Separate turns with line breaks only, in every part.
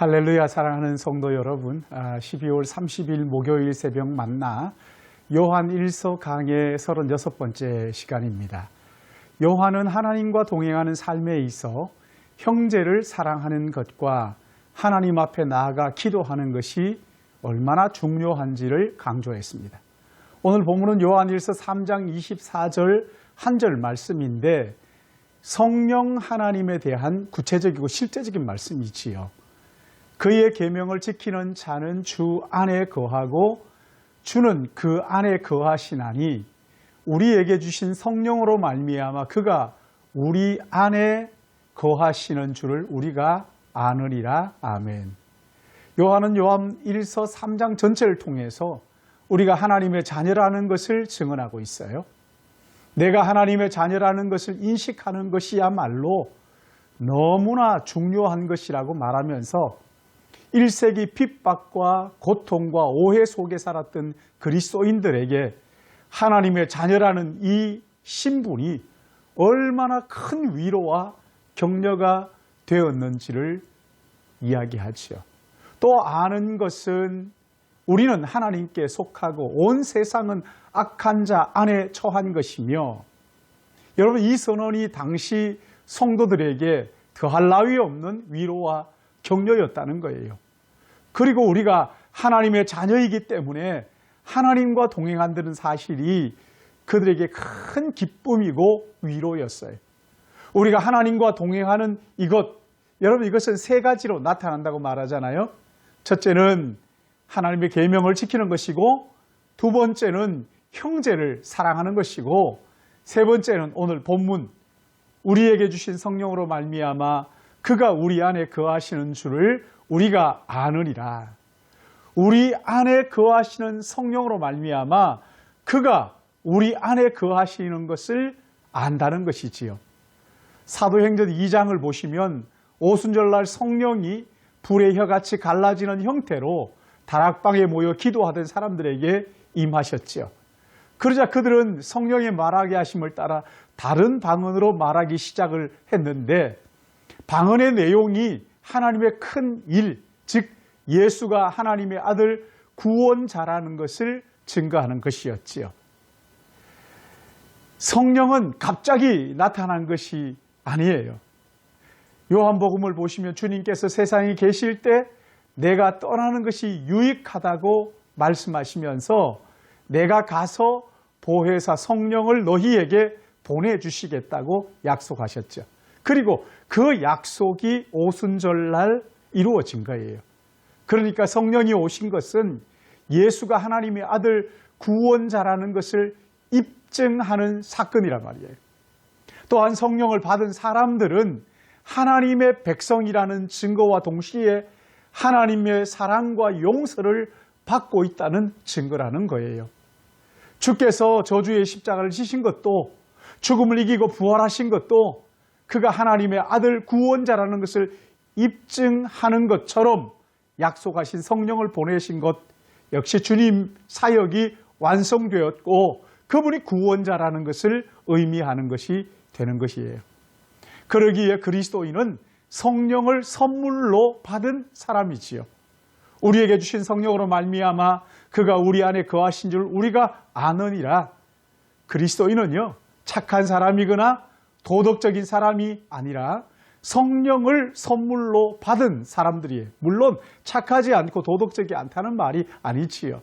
할렐루야 사랑하는 성도 여러분, 아, 12월 30일 목요일 새벽 만나 요한 1서 강의 36번째 시간입니다. 요한은 하나님과 동행하는 삶에 있어 형제를 사랑하는 것과 하나님 앞에 나아가 기도하는 것이 얼마나 중요한지를 강조했습니다. 오늘 본문은 요한 1서 3장 24절 한 절 말씀인데 성령 하나님에 대한 구체적이고 실제적인 말씀이지요. 그의 계명을 지키는 자는 주 안에 거하고 주는 그 안에 거하시나니 우리에게 주신 성령으로 말미암아 그가 우리 안에 거하시는 줄을 우리가 아느니라 아멘. 요한은 요한 1서 3장 전체를 통해서 우리가 하나님의 자녀라는 것을 증언하고 있어요. 내가 하나님의 자녀라는 것을 인식하는 것이야말로 너무나 중요한 것이라고 말하면서 1세기 핍박과 고통과 오해 속에 살았던 그리스도인들에게 하나님의 자녀라는 이 신분이 얼마나 큰 위로와 격려가 되었는지를 이야기하지요. 또 아는 것은 우리는 하나님께 속하고 온 세상은 악한 자 안에 처한 것이며 여러분 이 선언이 당시 성도들에게 더할 나위 없는 위로와 격려였다는 거예요. 그리고 우리가 하나님의 자녀이기 때문에 하나님과 동행한다는 사실이 그들에게 큰 기쁨이고 위로였어요. 우리가 하나님과 동행하는 이것, 여러분 이것은 세 가지로 나타난다고 말하잖아요. 첫째는 하나님의 계명을 지키는 것이고 두 번째는 형제를 사랑하는 것이고 세 번째는 오늘 본문 우리에게 주신 성령으로 말미암아 그가 우리 안에 거하시는 줄을 우리가 아느니라. 우리 안에 거하시는 성령으로 말미암아 그가 우리 안에 거하시는 것을 안다는 것이지요. 사도행전 2장을 보시면 오순절날 성령이 불의 혀같이 갈라지는 형태로 다락방에 모여 기도하던 사람들에게 임하셨지요. 그러자 그들은 성령의 말하게 하심을 따라 다른 방언으로 말하기 시작을 했는데 방언의 내용이 하나님의 큰 일, 즉 예수가 하나님의 아들 구원자라는 것을 증거하는 것이었지요. 성령은 갑자기 나타난 것이 아니에요. 요한복음을 보시면 주님께서 세상에 계실 때 내가 떠나는 것이 유익하다고 말씀하시면서 내가 가서 보혜사 성령을 너희에게 보내주시겠다고 약속하셨죠. 그리고 그 약속이 오순절날 이루어진 거예요. 그러니까 성령이 오신 것은 예수가 하나님의 아들 구원자라는 것을 입증하는 사건이란 말이에요. 또한 성령을 받은 사람들은 하나님의 백성이라는 증거와 동시에 하나님의 사랑과 용서를 받고 있다는 증거라는 거예요. 주께서 저주의 십자가를 지신 것도 죽음을 이기고 부활하신 것도 그가 하나님의 아들 구원자라는 것을 입증하는 것처럼 약속하신 성령을 보내신 것 역시 주님 사역이 완성되었고 그분이 구원자라는 것을 의미하는 것이 되는 것이에요. 그러기에 그리스도인은 성령을 선물로 받은 사람이지요. 우리에게 주신 성령으로 말미암아 그가 우리 안에 거하신 줄 우리가 아느니라. 그리스도인은요 착한 사람이거나 도덕적인 사람이 아니라 성령을 선물로 받은 사람들이에요. 물론 착하지 않고 도덕적이 않다는 말이 아니지요.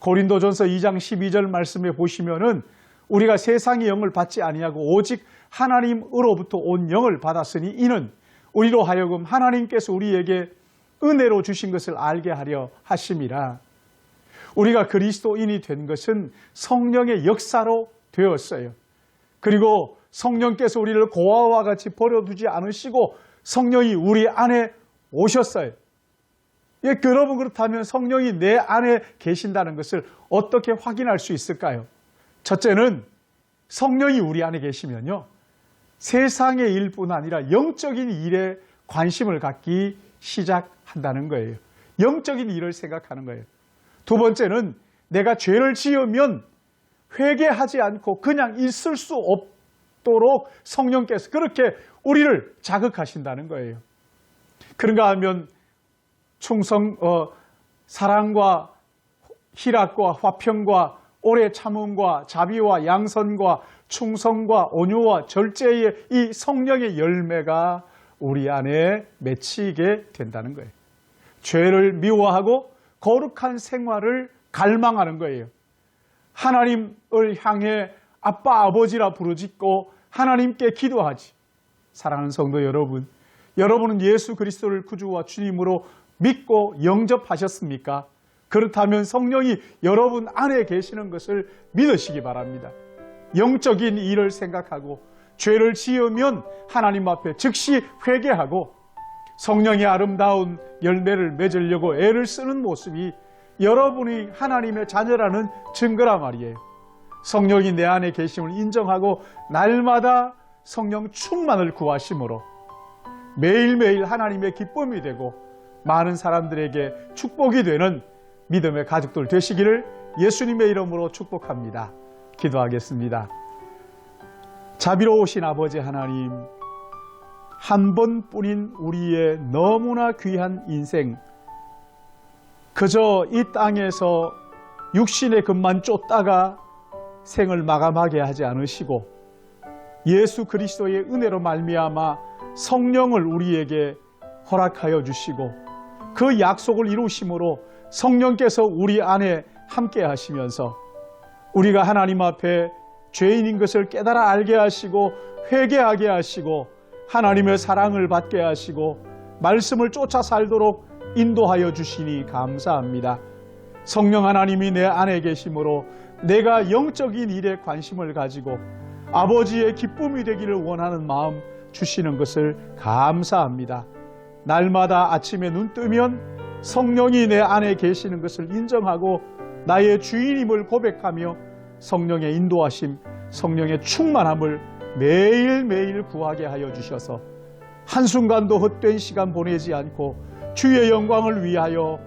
고린도전서 2장 12절 말씀에 보시면은 우리가 세상의 영을 받지 아니하고 오직 하나님으로부터 온 영을 받았으니 이는 우리로 하여금 하나님께서 우리에게 은혜로 주신 것을 알게 하려 하심이라. 우리가 그리스도인이 된 것은 성령의 역사로 되었어요. 그리고 성령께서 우리를 고아와 같이 버려두지 않으시고 성령이 우리 안에 오셨어요. 예, 여러분 그렇다면 성령이 내 안에 계신다는 것을 어떻게 확인할 수 있을까요? 첫째는 성령이 우리 안에 계시면요. 세상의 일뿐 아니라 영적인 일에 관심을 갖기 시작한다는 거예요. 영적인 일을 생각하는 거예요. 두 번째는 내가 죄를 지으면 회개하지 않고 그냥 있을 수 없 도록 성령께서 그렇게 우리를 자극하신다는 거예요. 그런가 하면 충성 어, 사랑과 희락과 화평과 오래 참음과 자비와 양선과 충성과 온유와 절제의 이 성령의 열매가 우리 안에 맺히게 된다는 거예요. 죄를 미워하고 거룩한 생활을 갈망하는 거예요. 하나님을 향해 아빠 아버지라 부르짖고 하나님께 기도하지. 사랑하는 성도 여러분, 여러분은 예수 그리스도를 구주와 주님으로 믿고 영접하셨습니까? 그렇다면 성령이 여러분 안에 계시는 것을 믿으시기 바랍니다. 영적인 일을 생각하고 죄를 지으면 하나님 앞에 즉시 회개하고 성령의 아름다운 열매를 맺으려고 애를 쓰는 모습이 여러분이 하나님의 자녀라는 증거란 말이에요. 성령이 내 안에 계심을 인정하고 날마다 성령 충만을 구하심으로 매일매일 하나님의 기쁨이 되고 많은 사람들에게 축복이 되는 믿음의 가족들 되시기를 예수님의 이름으로 축복합니다. 기도하겠습니다. 자비로우신 아버지 하나님, 한 번뿐인 우리의 너무나 귀한 인생, 그저 이 땅에서 육신의 것만 쫓다가 생을 마감하게 하지 않으시고 예수 그리스도의 은혜로 말미암아 성령을 우리에게 허락하여 주시고 그 약속을 이루심으로 성령께서 우리 안에 함께 하시면서 우리가 하나님 앞에 죄인인 것을 깨달아 알게 하시고 회개하게 하시고 하나님의 사랑을 받게 하시고 말씀을 쫓아 살도록 인도하여 주시니 감사합니다. 성령 하나님이 내 안에 계심으로 내가 영적인 일에 관심을 가지고 아버지의 기쁨이 되기를 원하는 마음 주시는 것을 감사합니다. 날마다 아침에 눈 뜨면 성령이 내 안에 계시는 것을 인정하고 나의 주인임을 고백하며 성령의 인도하심, 성령의 충만함을 매일매일 구하게 하여 주셔서 한순간도 헛된 시간 보내지 않고 주의 영광을 위하여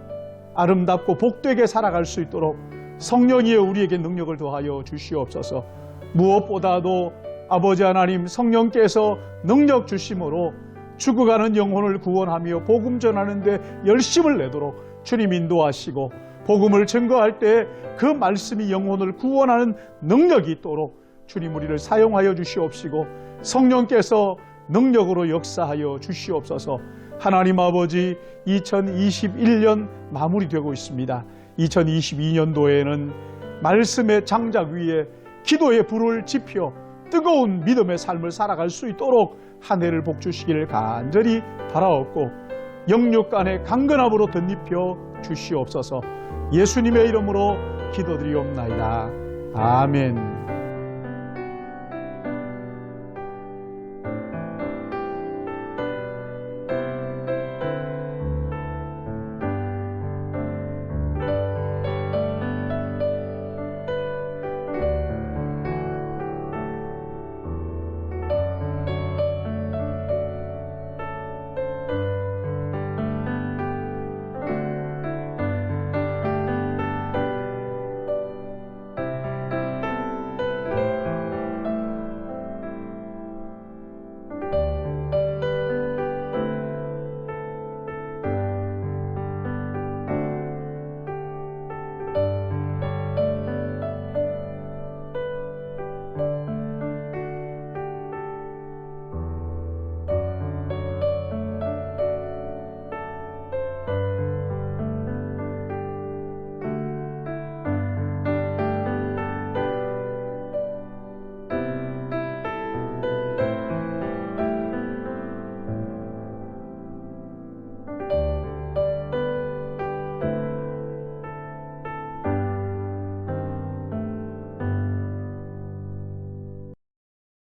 아름답고 복되게 살아갈 수 있도록 성령이 우리에게 능력을 더하여 주시옵소서 무엇보다도 아버지 하나님 성령께서 능력 주심으로 죽어가는 영혼을 구원하며 복음 전하는 데 열심을 내도록 주님 인도하시고 복음을 증거할 때 그 말씀이 영혼을 구원하는 능력이 있도록 주님 우리를 사용하여 주시옵시고 성령께서 능력으로 역사하여 주시옵소서 하나님 아버지 2021년 마무리되고 있습니다. 2022년도에는 말씀의 장작 위에 기도의 불을 지펴 뜨거운 믿음의 삶을 살아갈 수 있도록 한 해를 복주시기를 간절히 바라옵고 영육간의 강건함으로 덧입혀 주시옵소서 예수님의 이름으로 기도드리옵나이다. 아멘.